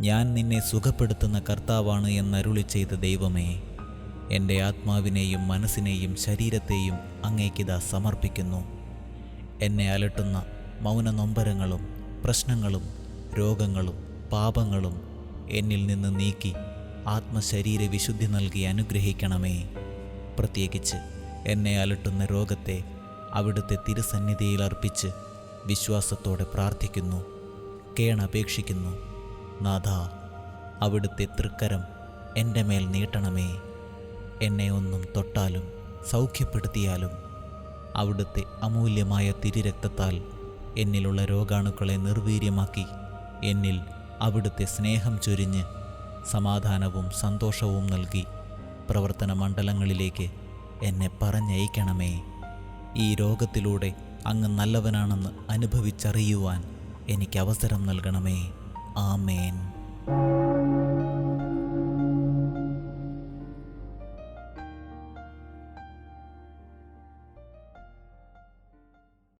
ഞാൻ നിന്നെ സുഖപ്പെടുത്തുന്ന കർത്താവാണ് എന്നരുളി ചെയ്ത ദൈവമേ എന്റെ ആത്മാവിനെയും മനസ്സിനെയും ശരീരത്തെയും അങ്ങേക്കിതാ സമർപ്പിക്കുന്നു. എന്നെ അലട്ടുന്ന മൗന നൊമ്പരങ്ങളും പ്രശ്നങ്ങളും രോഗങ്ങളും പാപങ്ങളും എന്നിൽ നിന്ന് നീക്കി ആത്മശരീര വിശുദ്ധി നൽകി അനുഗ്രഹിക്കണമേ. പ്രത്യേകിച്ച് എന്നെ അലട്ടുന്ന രോഗത്തെ അവിടുത്തെ തിരുസന്നിധിയിൽ അർപ്പിച്ച് വിശ്വാസത്തോടെ പ്രാർത്ഥിക്കുന്നു കേണപേക്ഷിക്കുന്നു. നാഥ അവിടുത്തെ തൃക്കരം എന്റെ മേൽ നീട്ടണമേ. എന്നെ ഒന്നും തൊട്ടാലും സൗഖ്യപ്പെടുത്തിയാലും അവിടുത്തെ അമൂല്യമായ തിരിരക്തത്താൽ എന്നിലുള്ള രോഗാണുക്കളെ നിർവീര്യമാക്കി എന്നിൽ അവിടുത്തെ സ്നേഹം ചൊരിഞ്ഞ് സമാധാനവും സന്തോഷവും നൽകി പ്രവർത്തന മണ്ഡലങ്ങളിലേക്ക് എന്നെ പറഞ്ഞയക്കണമേ. ഈ രോഗത്തിലൂടെ അങ്ങ് നല്ലവനാണെന്ന് അനുഭവിച്ചറിയുവാൻ എനിക്ക് അവസരം നൽകണമേ. Amen.